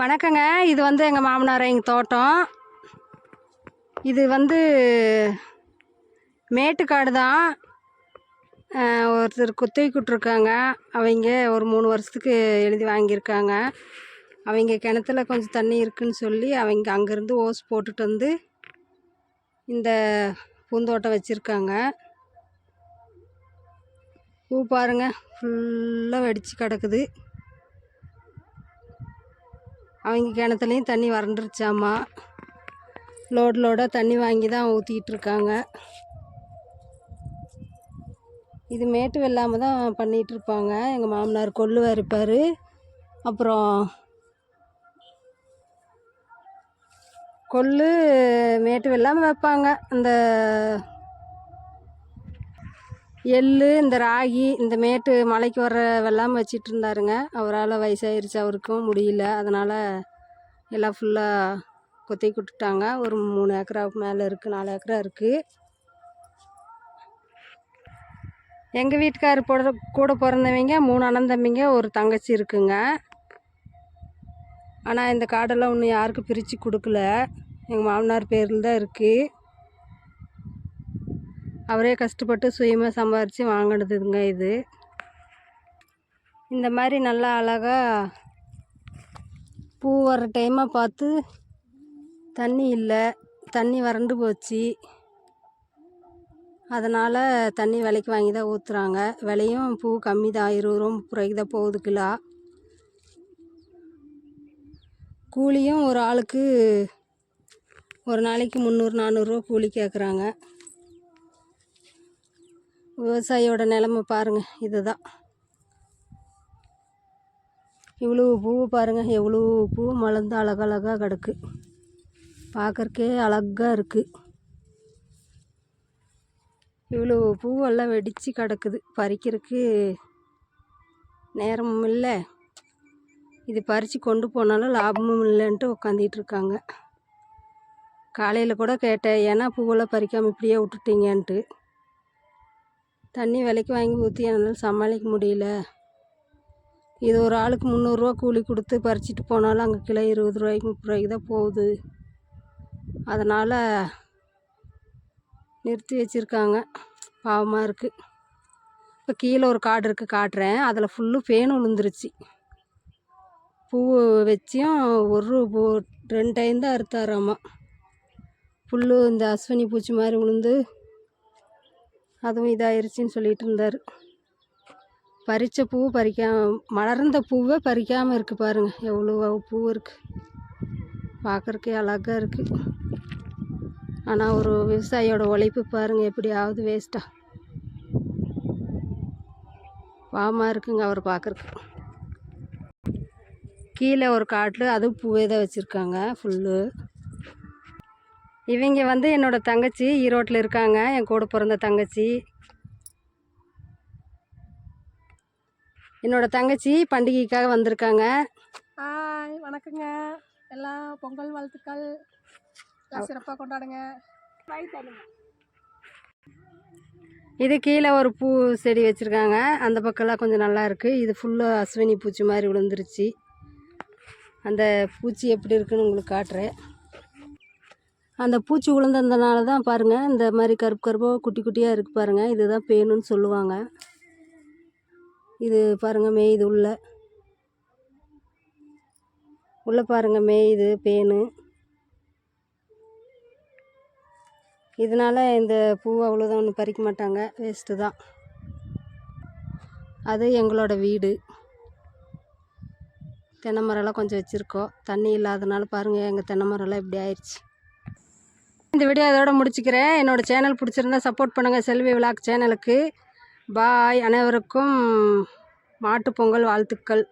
வணக்கங்க. இது வந்து எங்கள் மாமனார் எங்கள் தோட்டம். இது வந்து மேட்டுக்காடு தான். ஒருத்தர் குத்தகை கொடுத்துருக்காங்க அவங்க ஒரு மூணு வருஷத்துக்கு எழுதி வாங்கியிருக்காங்க. அவங்க கிணத்துல கொஞ்சம் தண்ணி இருக்குன்னு சொல்லி அவங்க அங்கேருந்து ஓஸ் போட்டுட்டு வந்து இந்த பூந்தோட்டம் வச்சுருக்காங்க. பூ பாருங்க ஃபுல்லாக வெடித்து கிடக்குது. அவங்க கிணத்துலையும் தண்ணி வறண்டுருச்சாம்மா லோடு லோடாக தண்ணி வாங்கி தான் ஊற்றிக்கிட்டு இருக்காங்க இது மேட்டு வெள்ளாமல் தான் பண்ணிகிட்டு இருப்பாங்க எங்கள் மாமனார் கொள்ளு வறுப்பார் அப்புறம் கொள்ளு மேட்டு வெள்ளாமல் வைப்பாங்க. அந்த எள்ளு இந்த ராகி இந்த மேட்டு மலைக்கு வர்ற வெள்ளாமை வச்சிட்டு இருந்தாருங்க அவரால் வயசாயிருச்சு அவருக்கும் முடியல. அதனால் எல்லாம் ஃபுல்லாக கொத்தி விட்டுட்டாங்க ஒரு மூணு ஏக்கராவுக்கு மேலே இருக்குது நாலு ஏக்கரா இருக்குது எங்கள் வீட்டுக்கார் போட கூட பிறந்தவங்க மூணு அண்ணன் தம்பிங்க ஒரு தங்கச்சி இருக்குங்க. ஆனால் இந்த காடெல்லாம் இன்னும் யாருக்கும் பிரித்து கொடுக்கல. எங்கள் மாமனார் பேரில் தான் இருக்குது அவரே கஷ்டப்பட்டு சுயமாக சம்பாரித்து வாங்கினதுங்க இது. இந்த மாதிரி நல்லா அழகாக பூ வர்ற டைமாக பார்த்து தண்ணி இல்லை தண்ணி வறண்டு போச்சு. அதனால் தண்ணி விலைக்கு வாங்கி தான் ஊற்றுறாங்க விலையும் பூ கம்மி தான் இருபது ரூபா முப்பது ரூபாய்க்கு தான் போகுது கிலோ. கூலியும் ஒரு ஆளுக்கு ஒரு நாளைக்கு முந்நூறு நானூறுரூவா கூலி கேட்குறாங்க விவசாயியோட நிலமை பாருங்கள் இதுதான். இவ்வளோ பூ பாருங்கள் எவ்வளோ பூ மலர்ந்து அழகழகாக கிடக்கு. பார்க்கறக்கே அழகாக இருக்குது இவ்வளோ பூவெல்லாம் வெடித்து கிடக்குது. பறிக்கிறதுக்கு நேரமும் இல்லை. இது பறித்து கொண்டு போனாலும் லாபமும் இல்லைன்ட்டு உக்காந்துட்டு இருக்காங்க. காலையில் கூட கேட்டேன் ஏன்னா பூவெல்லாம் பறிக்காமல் இப்படியே விட்டுட்டீங்கன்ட்டு. தண்ணி விலைக்கு வாங்கி ஊற்றி என்னால் சமாளிக்க முடியல. இது ஒரு ஆளுக்கு முந்நூறுரூவா கூலி கொடுத்து பறிச்சிட்டு போனாலும் அங்கே கிலோ இருபது ரூபாய்க்கு முப்பது ரூபாய்க்கு தான் போகுது. அதனால் நிறுத்தி வச்சுருக்காங்க. பாவமாக இருக்குது இப்போ கீழே ஒரு காடு இருக்குது காட்டுறேன். அதில் ஃபுல்லு பேன் விழுந்துருச்சு பூ வச்சியும் ஒரு பூ ரெண்டு டைம் தான் அறுத்தாராமா. புல் இந்த அஸ்வினி பூச்சி மாதிரி விழுந்து அதுவும் இதாயிருச்சுன்னு சொல்லிட்டு இருந்தார் பறித்த பூ பறிக்காம மலர்ந்த பூவே பறிக்காமல் இருக்குது பாருங்கள் எவ்வளோ பூ இருக்குது பார்க்குறக்கே அழகாக இருக்குது ஆனால் ஒரு விவசாயியோட உழைப்பு பாருங்கள் எப்படியாவது வேஸ்ட்டாக பாமா இருக்குங்க அவர் பார்க்குறக்கு கீழே ஒரு காட்டில் அதுவும் பூவே தான் வச்சுருக்காங்க ஃபுல்லு இவங்க வந்து என்னோட தங்கச்சி ஈரோட்டில் இருக்காங்க. என் கூட பிறந்த தங்கச்சி. என்னோட தங்கச்சி பண்டிகைக்காக வந்திருக்காங்க. ஹாய் வணக்கங்க. எல்லாம் பொங்கல் வாழ்த்துக்கள். எல்லாம் சிறப்பாக கொண்டாடுங்க. இது கீழே ஒரு பூ செடி வச்சுருக்காங்க. அந்த பக்கம்லாம் கொஞ்சம் நல்லா இருக்குது இது ஃபுல்லாக அஸ்வினி பூச்சி மாதிரி விழுந்துருச்சு. அந்த பூச்சி எப்படி இருக்குன்னு உங்களுக்கு காட்டுறேன். அந்த பூச்சி விழுந்ததுனால தான் பாருங்கள் இந்த மாதிரி கருப்பு கருப்பாக குட்டி குட்டியாக இருக்குது பாருங்கள் இதுதான் பேனுன்னு சொல்லுவாங்க. இது பாருங்கள் மேயுது உள்ள. உள்ளே பாருங்கள் மேயுது பேனு. இதனால் இந்த பூ அவ்வளோதான் ஒன்றும் பறிக்க மாட்டாங்க. வேஸ்ட்டு தான். அது எங்களோட வீடு. தென்னை மரம்லாம் கொஞ்சம் வச்சுருக்கோம். தண்ணி இல்லாதனால பாருங்கள் எங்கள் தென்னை மரம்லாம் இப்படி ஆயிடுச்சு இந்த வீடியோ அதோட முடிச்சுக்கிறேன். என்னோடய சேனல் பிடிச்சிருந்தா சப்போர்ட் பண்ணுங்கள் செல்வி விளாக் சேனலுக்கு பாய் அனைவருக்கும் மாட்டுப் பொங்கல் வாழ்த்துக்கள்.